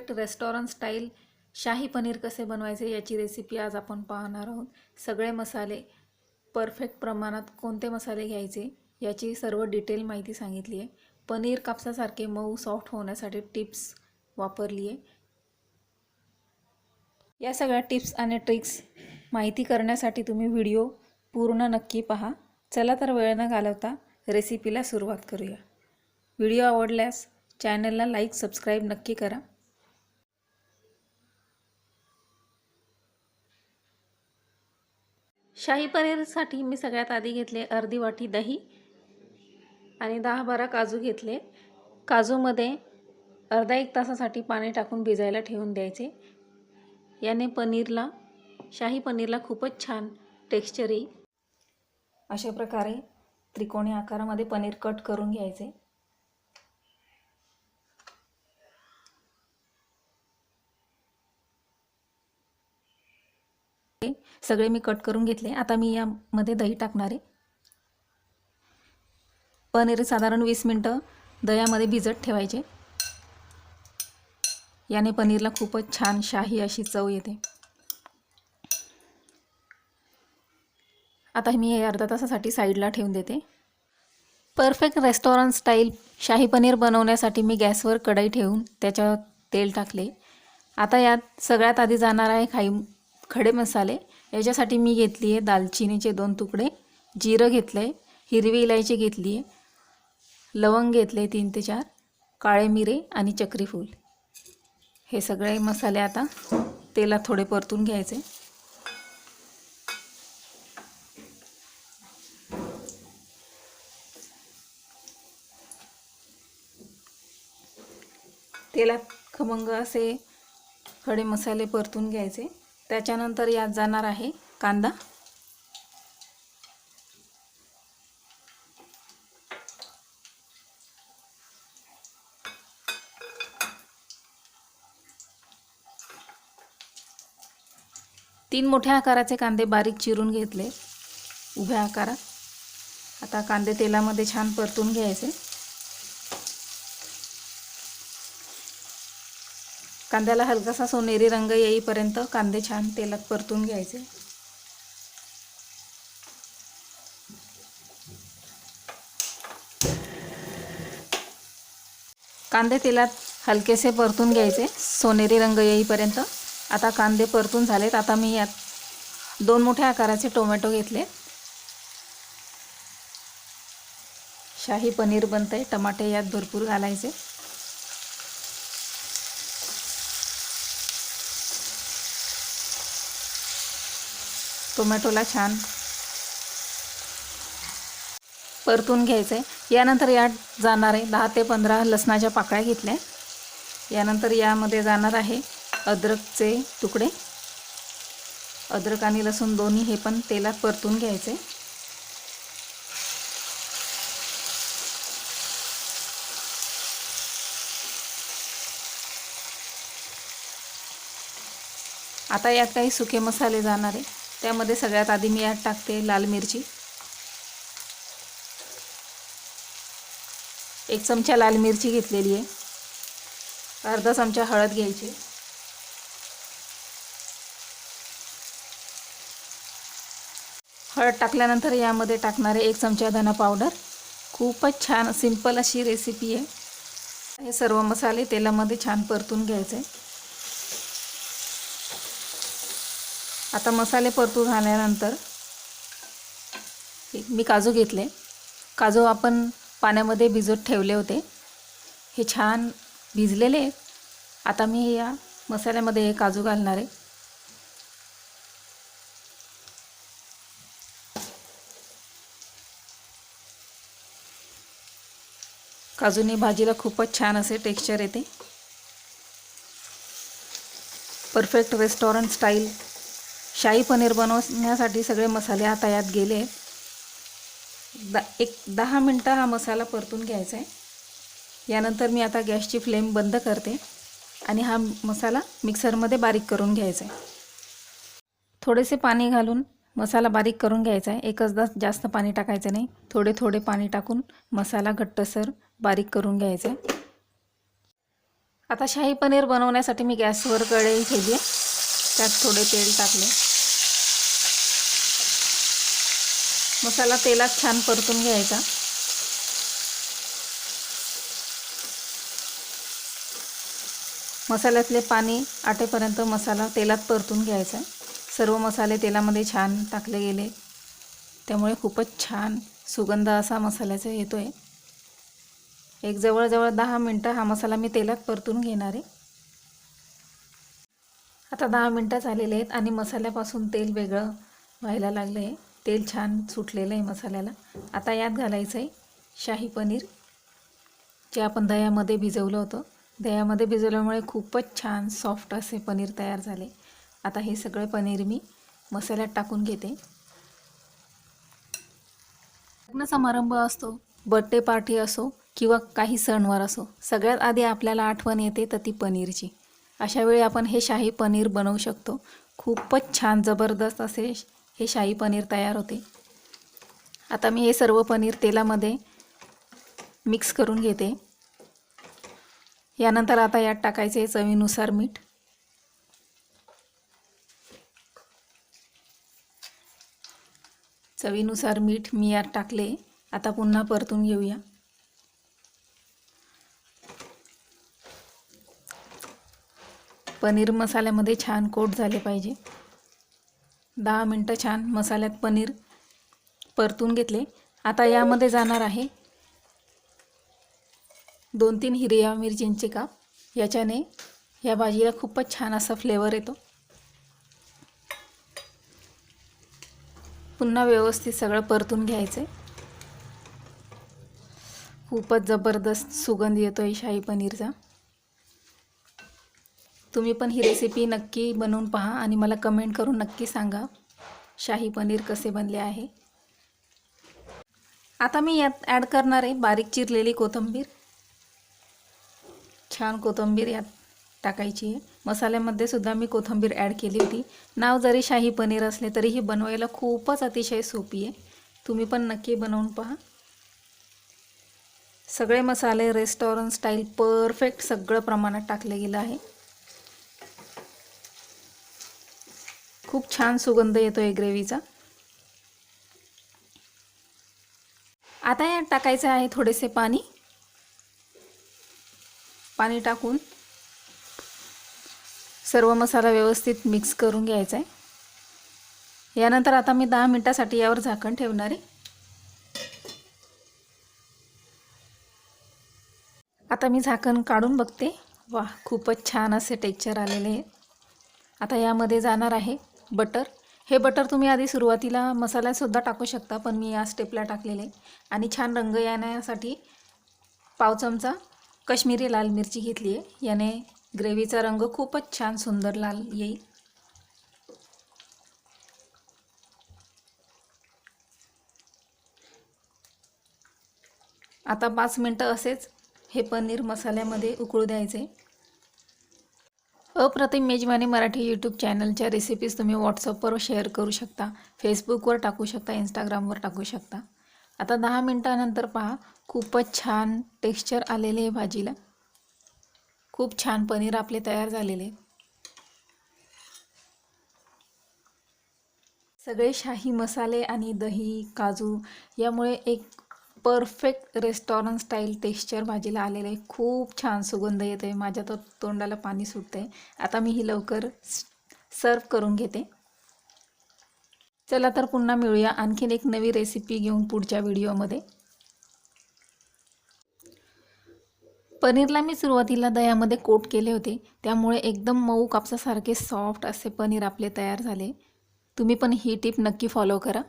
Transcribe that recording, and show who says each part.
Speaker 1: Perfect restaurant style shahi paneer कसे बनवायचे याची रेसिपी आज आपण पाहणार आहोत. सगळे मसाले परफेक्ट प्रमाणात कोणते मसाले घ्यायचे याची सर्व डिटेल माहिती सांगितली आहे. पनीर कापसासारखे मऊ सॉफ्ट होण्यासाठी टिप्स वापरली आहे. या सगळ्या टिप्स आणि ट्रिक्स माहिती करण्यासाठी तुम्ही व्हिडिओ पूर्ण नक्की पहा. चला तर वेळ न घालवता रेसिपीला सुरुवात करूया. व्हिडिओ आवडल्यास चॅनलला लाईक सबस्क्राईब नक्की करा. शाही पनीरसाठी मी सगळ्यात आधी घेतले अर्धी वाटी दही आणि दहा बारा काजू घेतले. काजूमध्ये अर्धा एक तासासाठी पाणी टाकून भिजायला ठेवून द्यायचे. याने पनीरला शाही पनीरला खूपच छान टेक्स्चर येईल. अशा प्रकारे त्रिकोणी आकारामध्ये पनीर कट करून घ्यायचे. सगळे मी कट करून घेतले. आता मी यामध्ये दही टाकणार आहे. पनीर साधारण वीस मिनटं दह्यामध्ये भिजत ठेवायचे. याने पनीरला खूपच छान शाही अशी चव येते. आता मी हे अर्धा तासासाठी साईडला ठेवून देते. Perfect restaurant style shahi paneer बनवण्यासाठी मी गॅसवर कढई ठेवून त्याच्यावर तेल टाकले. आता यात सगळ्यात आधी जाणार आहे खाई खडे मसाले. याच्यासाठी मी घेतली आहे दालचिनीचे दोन तुकडे जिरं घेतलं आहे हिरवी इलायची घेतली आहे लवंग घेतले तीन ते चार काळे मिरे आणि चक्रीफूल हे सगळे मसाले आता तेलात थोडे परतून घ्यायचे. तेलात खमंग असे खडे मसाले परतून घ्यायचे. त्याच्यानंतर यात जाणार आहे कांदा. तीन मोठ्या आकाराचे कांदे बारीक चिरून घेतले. उभ्या आकारात. आता कांदे तेलामध्ये छान परतून घ्यायचे. कांद्याला हलकासा सोनेरी रंग येईपर्यंत कांदे छान तेलात परतून घ्यायचे. कांदे तेलात हलकेसे परतून घ्यायचे. सोनेरी रंग येईपर्यंत. आता कांदे परतून झालेत. आता मी यात दोन मोठ्या आकाराचे टोमॅटो घेतले. शाही पनीर बनतंय. टमाटे यात भरपूर घालायचे. टोमॅटोला छान परतून घ्यायचं. आहे यानंतर यात जाणार आहे दहा ते पंधरा लसणाच्या पाकळ्या घेतल्या. यानंतर यामध्ये जाणार आहे अद्रकचे तुकडे. अद्रक आणि लसूण दोन्ही हे पण तेलात परतून घ्यायचे. आता यात काही सुके मसाले जाणार आहे. त्यामध्ये सगळ्यात आधी मी यात टाकते लाल मिरची. एक चमचा लाल मिरची घेतलेली आहे. अर्धा चमचा हळद घ्यायची. हळद टाकल्यानंतर यामध्ये टाकणारे एक चमचा धना पावडर. खूपच छान सिंपल अशी रेसिपी आहे. हे सर्व मसाले तेलामध्ये छान परतून घ्यायचे. आता मसाले परतू झाल्यानंतर मी काजू घेतले. काजू आपण पाण्यामध्ये भिजत ठेवले होते. हे छान भिजलेले. आहेत आता मी या मसाल्यामध्ये हे काजू घालणार आहे. काजूनी भाजीला खूपच छान असे टेक्स्चर येते. Perfect restaurant style. Shahi paneer बनवण्यासाठी सगळे मसाले आता यात गेले. द एक दहा मिनटं हा मसाला परतून घ्यायचा आहे. यानंतर मी आता गॅसची फ्लेम बंद करते आणि हा मसाला मिक्सरमध्ये बारीक करून घ्यायचा आहे. थोडेसे पाणी घालून मसाला बारीक करून घ्यायचा आहे. एकचदा जास्त पाणी टाकायचं नाही. थोडे थोडे पाणी टाकून मसाला घट्टसर बारीक करून घ्यायचा आहे. आता शाही पनीर बनवण्यासाठी मी गॅसवर कढई ठेवली आहे. त्यात थोडे तेल टाकले. मसाला तेलात छान परतून घ्यायचा. मसाल्यातले पाणी आटेपर्यंत मसाला तेलात परतून घ्यायचा सर्व मसाले तेलामध्ये छान टाकले गेले. त्यामुळे खूपच छान सुगंध असा मसाल्याचा येतो आहे एक जवळजवळ दहा मिनटं हा मसाला मी तेलात परतून घेणार आहे. आता दहा मिनटं झालेले आहेत आणि मसाल्यापासून तेल वेगळं व्हायला लागलं आहे तेल छान सुटलेलं आहे मसाल्याला. आता यात घालायचं आहे शाही पनीर जे आपण दह्यामध्ये भिजवलं होतं. दह्यामध्ये भिजवल्यामुळे खूपच छान सॉफ्ट असे पनीर तयार झाले. आता हे सगळे पनीर मी मसाल्यात टाकून घेते. लग्न समारंभ असतो बर्थडे पार्टी असो किंवा काही सणवार असो सगळ्यात आधी आपल्याला आठवण येते तर ती पनीरची. अशावेळी आपण हे शाही पनीर बनवू शकतो. खूपच छान जबरदस्त असे हे शाही पनीर तयार होते. आता मी हे सर्व पनीर तेलामध्ये मिक्स करून घेते. यानंतर आता यात टाकायचे चवीनुसार मीठ. चवीनुसार मीठ मी यात टाकले. आता पुन्हा परतून घेऊया. पनीर मसाल्यामध्ये छान कोट झाले पाहिजे. दहा मिनटं छान मसाल्यात पनीर परतून घेतले. आता यामध्ये जाणार आहे दोन तीन हिरव्या मिरचींचे काप. याच्याने या भाजीला खूपच छान असा फ्लेवर येतो. पुन्हा व्यवस्थित सगळं परतून घ्यायचं खूपच जबरदस्त सुगंध येतो आहे शाही पनीरचा. तुम्ही पण ही रेसिपी नक्की बनवून पहा आणि मला कमेंट करून नक्की सांगा. शाही पनीर कसे बनले आहे. आता मी यात ॲड करणार आहे बारीक चिरलेली कोथिंबीर. छान कोथिंबीर यात टाकायची आहे. मसाल्यामध्ये सुद्धा मी कोथिंबीर ॲड केली होती. नाव जरी शाही पनीर असले तरीही बनवायला खूपच अतिशय सोपी आहे. तुम्ही पण नक्की बनवून पहा. सगळे मसाले रेस्टॉरंट स्टाईल परफेक्ट सगळं प्रमाणात टाकले गेलं आहे. खूप छान सुगंध येतो आहे ग्रेव्हीचा. आता यात टाकायचं आहे थोडेसे पाणी. पाणी टाकून सर्व मसाला व्यवस्थित मिक्स करून घ्यायचा आहे यानंतर आता मी दहा मिनटासाठी यावर झाकण ठेवणार आहे. आता मी झाकण काढून बघते. वा खूपच छान असे टेक्चर आलेले आहे आता यामध्ये जाणार आहे बटर. हे बटर तुम्ही आधी सुरुवातीला मसाल्यासुद्धा टाकू शकता पण मी या स्टेपला टाकलेले आणि छान रंग येण्यासाठी पाव चमचा कश्मीरी लाल मिरची घेतली आहे. याने ग्रेव्हीचा रंग खूपच छान सुंदर लाल येईल. आता पाच मिनटं असेच हे पनीर मसाल्यामध्ये उकळू द्यायचे. अप्रतिम मेजवानी मराठी यूट्यूब चॅनलच्या रेसिपीज तुम्ही व्हॉट्सअपवर शेअर करू शकता फेसबुकवर टाकू शकता इंस्टाग्रामवर टाकू शकता. आता दहा मिनटानंतर पहा खूपच छान टेक्स्चर आलेले आहे भाजीला. खूप छान पनीर आपले तयार झालेले सगळे शाही मसाले आणि दही काजू यामुळे एक परफेक्ट रेस्टॉरंट स्टाईल टेक्स्चर भाजीला आलेलं आहे. खूप छान सुगंध येतो आहे माझ्या तर तोंडाला पाणी सुटतं आहे आता मी ही लवकर सर्व करून घेते. चला तर पुन्हा मिळूया. आणखीन एक नवी रेसिपी घेऊन पुढच्या व्हिडिओमध्ये. पनीरला मी सुरुवातीला दह्यामध्ये कोट केले होते. त्यामुळे एकदम मऊ कापसासारखे सॉफ्ट असे पनीर आपले तयार झाले. तुम्ही पण ही टिप नक्की फॉलो करा.